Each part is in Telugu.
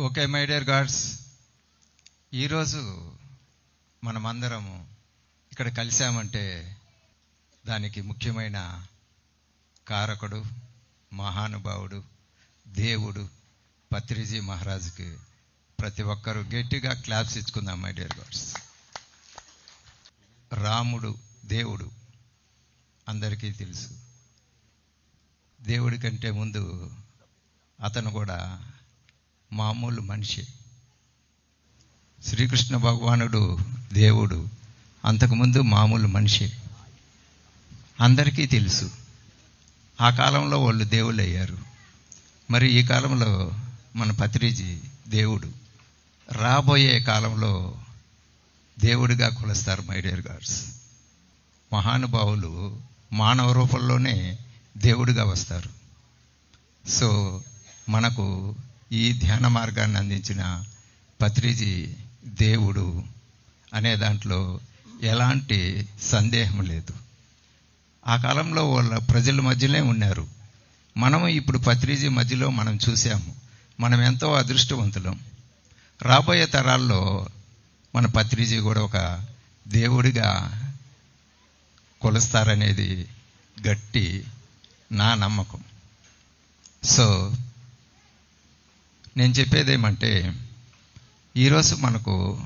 Okay my dear God's. ఈరోజు మనమందరము ఇక్కడ కలిశామంటే దానికి ముఖ్యమైన కారకుడు మహానుభావుడు దేవుడు పత్రిజీ మహారాజుకి ప్రతి ఒక్కరూ గట్టిగా క్లాప్స్ ఇచ్చుకుందాం మై డియర్ గాడ్స్. రాముడు దేవుడు అందరికీ తెలుసు. దేవుడి కంటే ముందు అతను కూడా మామూలు మనిషి. శ్రీకృష్ణ భగవానుడు దేవుడు అంతకుముందు మామూలు మనిషి. అందరికీ తెలుసు. ఆ కాలంలో వాళ్ళు దేవుళ్ళు అయ్యారు మరి ఈ కాలంలో మన పత్రిజీ దేవుడు. రాబోయే కాలంలో దేవుడిగా కొలుస్తారు మై డియర్ గాడ్స్. మహానుభావులు మానవ రూపంలోనే దేవుడిగా వస్తారు. సో మనకు ఈ ధ్యాన మార్గాన్ని అందించిన పత్రిజీ దేవుడు అనే దాంట్లో ఎలాంటి సందేహం లేదు. ఆ కాలంలో వాళ్ళ ప్రజల మధ్యనే ఉన్నారు. మనము ఇప్పుడు పత్రిజీ మధ్యలో మనం చూసాము మనం ఎంతో అదృష్టవంతులం. రాబోయే తరాల్లో మన పత్రిజీ కూడా ఒక దేవుడిగా కొలుస్తారనేది గట్టి నా నమ్మకం. సో నేను చెప్పేది ఏమంటే ఈరోజు మనకు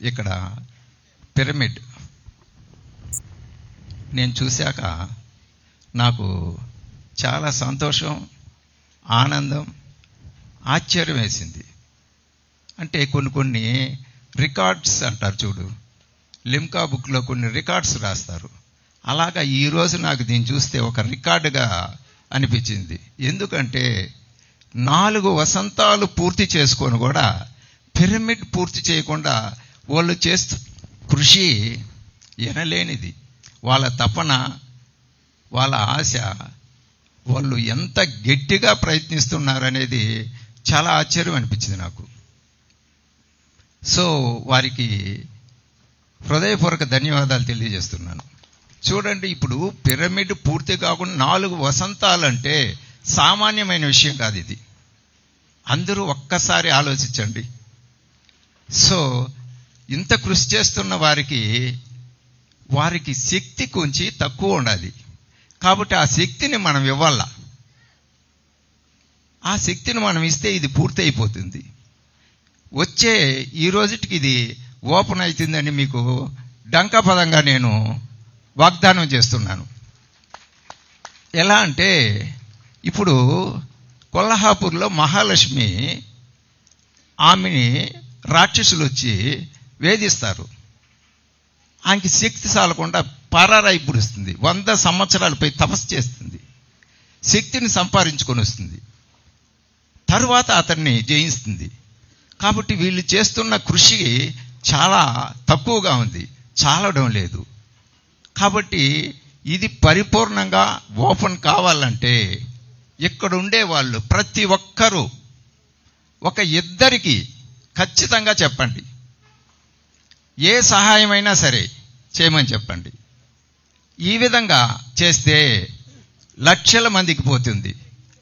ఇక్కడ పిరమిడ్. నేను చూశాక నాకు చాలా సంతోషం ఆనందం ఆశ్చర్యం వేసింది. అంటే కొన్ని కొన్ని రికార్డ్స్ అంటారు చూడు. లిమ్కా బుక్లో కొన్ని రికార్డ్స్ రాస్తారు. అలాగా ఈరోజు నాకు దీన్ని చూస్తే ఒక రికార్డుగా అనిపించింది. ఎందుకంటే నాలుగు వసంతాలు పూర్తి చేసుకొని కూడా పిరమిడ్ పూర్తి చేయకుండా వాళ్ళు చేస్తూ కృషి ఎనలేనిది. వాళ్ళ తపన వాళ్ళ ఆశ వాళ్ళు ఎంత గట్టిగా ప్రయత్నిస్తున్నారనేది చాలా ఆశ్చర్యం అనిపించింది నాకు. సో వారికి హృదయపూర్వక ధన్యవాదాలు తెలియజేస్తున్నాను. చూడండి ఇప్పుడు పిరమిడ్ పూర్తి కాకుండా నాలుగు వసంతాలంటే సామాన్యమైన విషయం కాదు ఇది. అందరూ ఒక్కసారి ఆలోచించండి. సో ఇంత కృషి చేస్తున్న వారికి వారికి శక్తి కొంచెం తక్కువ ఉండాలి. కాబట్టి ఆ శక్తిని మనం ఇవ్వాల? ఆ శక్తిని మనం ఇస్తే ఇది పూర్తి అయిపోతుంది వచ్చే ఈ రోజుటికి ఇది ఓపెన్ అవుతుందని మీకు డంకపదంగా నేను వాగ్దానం చేస్తున్నాను. ఎలా అంటే ఇప్పుడు కొల్హాపూర్లో మహాలక్ష్మి ఆమెని రాక్షసులు వచ్చి వేధిస్తారు. ఆమెకి శక్తి చాలకుండా పరారాయి పుడుస్తుంది. వంద సంవత్సరాలపై తపస్సు చేస్తుంది. శక్తిని సంపాదించుకొని వస్తుంది. తరువాత అతన్ని జయిస్తుంది. కాబట్టి వీళ్ళు చేస్తున్న కృషి చాలా తక్కువగా ఉంది. చాలడం లేదు. కాబట్టి ఇది పరిపూర్ణంగా ఓపెన్ కావాలంటే ఇక్కడ ఉండే వాళ్ళు ప్రతి ఒక్కరూ ఒక ఇద్దరికి ఖచ్చితంగా చెప్పండి. ఏ సహాయమైనా సరే చేయమని చెప్పండి. ఈ విధంగా చేస్తే లక్షల మందికి పోతుంది.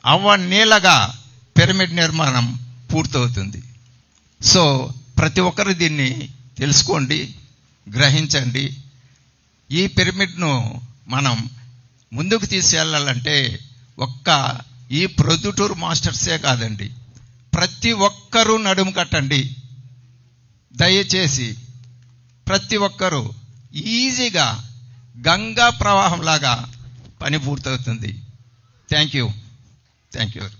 అవ్వ నీళ్ళగా పిరమిడ్ నిర్మాణం పూర్తవుతుంది. సో ప్రతి ఒక్కరు దీన్ని తెలుసుకోండి గ్రహించండి. ఈ పిరమిడ్ను మనం ముందుకు తీసుకెళ్ళాలంటే ఒక్క ఈ ప్రొద్దుటూరు మాస్టర్సే కాదండి. ప్రతి ఒక్కరూ నడుము కట్టండి. దయచేసి ప్రతి ఒక్కరూ ఈజీగా గంగా ప్రవాహంలాగా పని పూర్తవుతుంది. Thank you. Thank you.